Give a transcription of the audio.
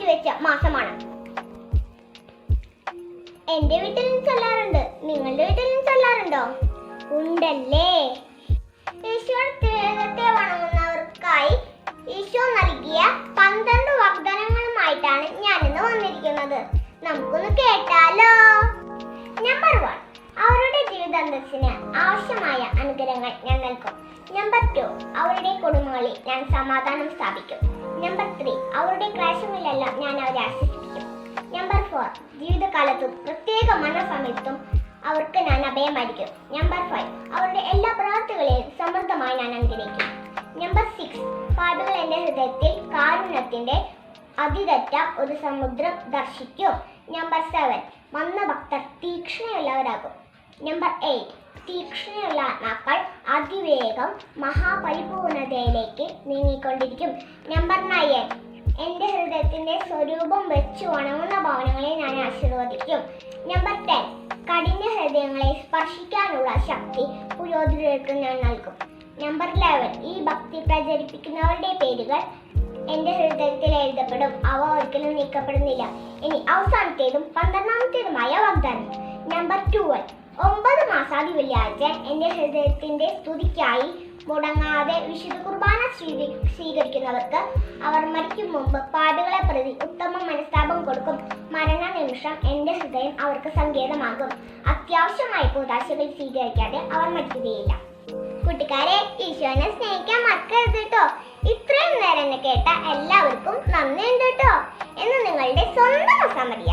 മാറ്റിവെച്ച മാസമാണ്. എന്റെ വീട്ടിൽ ചൊല്ലാറുണ്ട്. നിങ്ങളുടെ വീട്ടിൽ ചൊല്ലാറുണ്ടോ? ഉണ്ടല്ലേ. ഈശോയുടെ ത്രിലോകത്തെ വണങ്ങുന്നവർക്കായി ഈശോ നൽകിയ പന്ത്രണ്ട് വാഗ്ദാനങ്ങളുമായിട്ടാണ് ഞാനിന്ന് വന്നിരിക്കുന്നത്. നമുക്കൊന്ന് കേട്ടാലോ? നമ്പർ വൺ അവരുടെ ജീവിതാന്തസ്സിന് ആവശ്യമായ അനുഗ്രഹങ്ങൾ ഞാൻ നൽകും നമ്പർ ടു അവരുടെ കുടുംബങ്ങളിൽ ഞാൻ സമാധാനം സ്ഥാപിക്കും. നമ്പർ ത്രീ അവരുടെ ക്ലേശങ്ങളിലെല്ലാം ഞാൻ അവരെ ആശ്വസിപ്പിക്കും. നമ്പർ ഫോർ ജീവിതകാലത്തും പ്രത്യേക മനസമയത്തും അവർക്ക് ഞാൻ അഭയമായിരിക്കും. നമ്പർ ഫൈവ് അവരുടെ എല്ലാ പ്രവർത്തികളെയും സമൃദ്ധമായി ഞാൻ അനുഗ്രഹിക്കും നമ്പർ സിക്സ് പാടുകൾ എന്റെ ഹൃദയത്തിൽ കാരുണ്യത്തിന്റെ അതിരറ്റ ഒരു സമുദ്രം ദർശിക്കും. നമ്പർ സെവൻ വന്ന ഭക്തർ തീക്ഷ്ണയുള്ളവരാകും. നമ്പർ എയ്റ്റ് തീക്ഷ്ണയുള്ള ആത്മാക്കൾ അതിവേഗം മഹാപരിപൂർണതയിലേക്ക് നീങ്ങിക്കൊണ്ടിരിക്കും. നമ്പർ നയൻ എന്റെ ഹൃദയത്തിന്റെ സ്വരൂപം വെച്ച് ഉണങ്ങുന്ന ഭവനങ്ങളെ ഞാൻ ആശീർവദിക്കും. നമ്പർ ടെൻ കഠിന ഹൃദയങ്ങളെ സ്പർശിക്കാനുള്ള ശക്തി പുരോഹിതർക്ക് ഞാൻ നൽകും. നമ്പർ ലെവൻ ഈ ഭക്തി പ്രചരിപ്പിക്കുന്നവരുടെ പേരുകൾ എന്റെ ഹൃദയത്തിൽ എഴുതപ്പെടും. അവ ഒരിക്കലും നീക്കപ്പെടുന്നില്ല. ഇനി അവസാനത്തേതും പന്ത്രണ്ടാമത്തേതുമായ വാഗ്ദാനം. നമ്പർ ട്വൽവ് ഒമ്പത് മാസാദി വെള്ളിയാഴ്ച എന്റെ ഹൃദയത്തിന്റെ സ്തുതിക്കായി മുടങ്ങാതെ വിശുദ്ധ കുർബാന സ്വീകരി സ്വീകരിക്കുന്നവർക്ക് അവർ മരിക്കും മുമ്പ് പാടുകളെ പ്രതി ഉത്തമ മനസ്താപം കൊടുക്കും. മരണ നിമിഷം എന്റെ ഹൃദയം അവർക്ക് സങ്കേതമാകും. അത്യാവശ്യമായ കൂതാശകൾ സ്വീകരിക്കാതെ അവർ മരിക്കുകയില്ല. കൂട്ടുകാരെ ഈശോനെ സ്നേഹിക്കാൻ മറക്കരുത് കേട്ടോ ഇത്രയും നേരം കേട്ട എല്ലാവർക്കും നന്ദിയുണ്ട് കേട്ടോ. എന്ന് നിങ്ങളുടെ സ്വന്തം സമരിയ